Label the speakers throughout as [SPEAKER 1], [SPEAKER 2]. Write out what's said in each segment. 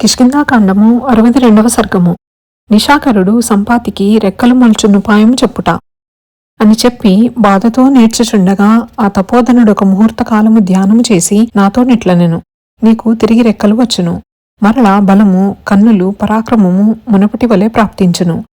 [SPEAKER 1] కిష్కిందాకాండము అరవై రెండవ సర్గము. నిషాకరుడు సంపాతికి రెక్కలు మల్చునుపాయము చెప్పుట. అని చెప్పి బాధతో నేర్చుచుండగా ఆ తపోధనుడు ఒక ముహూర్త ధ్యానము చేసి నాతో నిట్లనెను. నీకు తిరిగి రెక్కలు వచ్చును. మరలా బలము కన్నులు పరాక్రమము మునపటి వలె ప్రాప్తించును.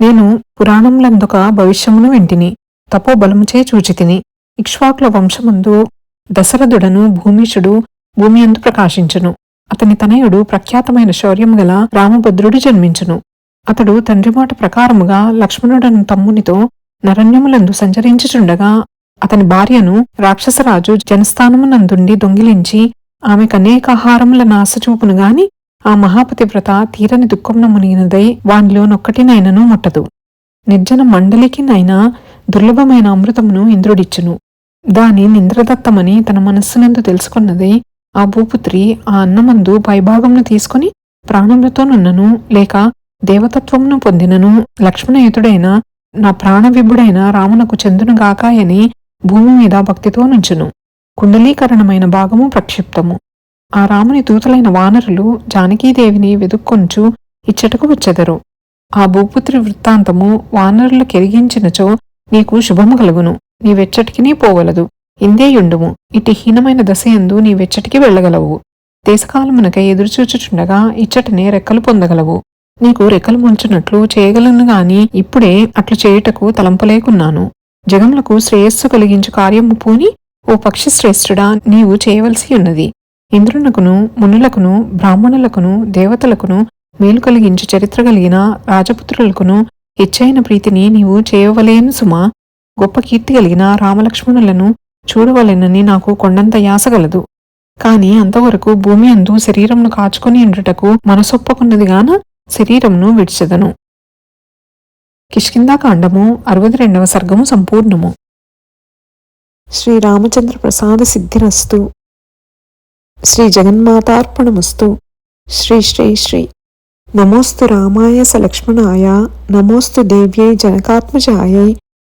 [SPEAKER 1] నేను పురాణములందుక భవిష్యమును వెంటిని. తపోబలముచే చూచితిని. ఇక్ష్వాకుల వంశమందు దశరథుడను భూమిషుడు భూమి అందు ప్రకాశించును. అతని తనయుడు ప్రఖ్యాతమైన శౌర్యము గల రామభద్రుడు జన్మించును. అతడు తండ్రి మాట ప్రకారముగా లక్ష్మణుడను తమ్మునితో నరణ్యములందు సంచరించుచుండగా అతని భార్యను రాక్షసరాజు జనస్థానమునందుండి దొంగిలించి ఆమెకు అనేక ఆహారముల నాశచూపును గాని ఆ మహాపతివ్రత తీరని దుఃఖమున మునిగినదై వానిలోనొక్కటినైనను ముట్టదు. నిర్జన మండలికినైనా దుర్లభమైన అమృతమును ఇంద్రుడిచ్చును. దాని నింద్రదత్తమని తన మనస్సునందు తెలుసుకున్నదై ఆ భూపుత్రి ఆ అన్నమందు పైభాగమును తీసుకుని ప్రాణములతోనున్నను లేక దేవతత్వమును పొందినను లక్ష్మణయుతుడైన నా ప్రాణవిభుడైన రామునకు చెందును గాకాయని భూమి మీద భక్తితో నుంచును. కుండలీకరణమైన భాగము ప్రక్షిప్తము. ఆ రాముని దూతలైన వానరులు జానకీదేవిని వెదుక్కొంచు ఇచ్చటకు వచ్చెదరు. ఆ భూపుత్రి వృత్తాంతము వానరులు కెరిగించినచో నీకు శుభము కలుగును. నీవెచ్చటికినీ పోవలదు. ఇందేయుండుము. ఇటు హీనమైన దశయందు నీవెచ్చటికి వెళ్ళగలవు. దేశకాలమునకై ఎదురుచూచుచుండగా ఇచ్చటనే రెక్కలు పొందగలవు. నీకు రెక్కలు ముంచునట్లు చేయగలను గాని ఇప్పుడే అట్లు చేయుటకు తలంపలేకున్నాను జగములకు శ్రేయస్సు కలిగించు కార్యము పూని ఓ పక్షి శ్రేష్ఠుడా నీవు చేయవలసి ఉన్నది. ఇంద్రునకును మునులకును బ్రాహ్మణులకును దేవతలకును మేలు కలిగించు చరిత్ర కలిగిన రాజపుత్రులకును ఇచ్చైన ప్రీతిని నీవు చేయవలేను సుమా గొప్ప కీర్తి కలిగిన రామలక్ష్మణులను చూడవలెనని నాకు కొండంత యాసగలదు కాని అంతవరకు భూమి అందు శరీరమును కాచుకుని ఉండుటకు మనసొప్పకున్నది గాన శరీరమును విడిచెదను. కిష్కిందాకాండము అరవై రెండవ సర్గము సంపూర్ణము. శ్రీ రామచంద్ర ప్రసాద సిద్ధిరస్తు. శ్రీ జగన్మాతార్పణమస్తు. శ్రీ శ్రీ శ్రీ. నమోస్తు రామాయ సలక్ష్మణాయ. నమోస్తు దేవ్యై జనకాత్మజాయై.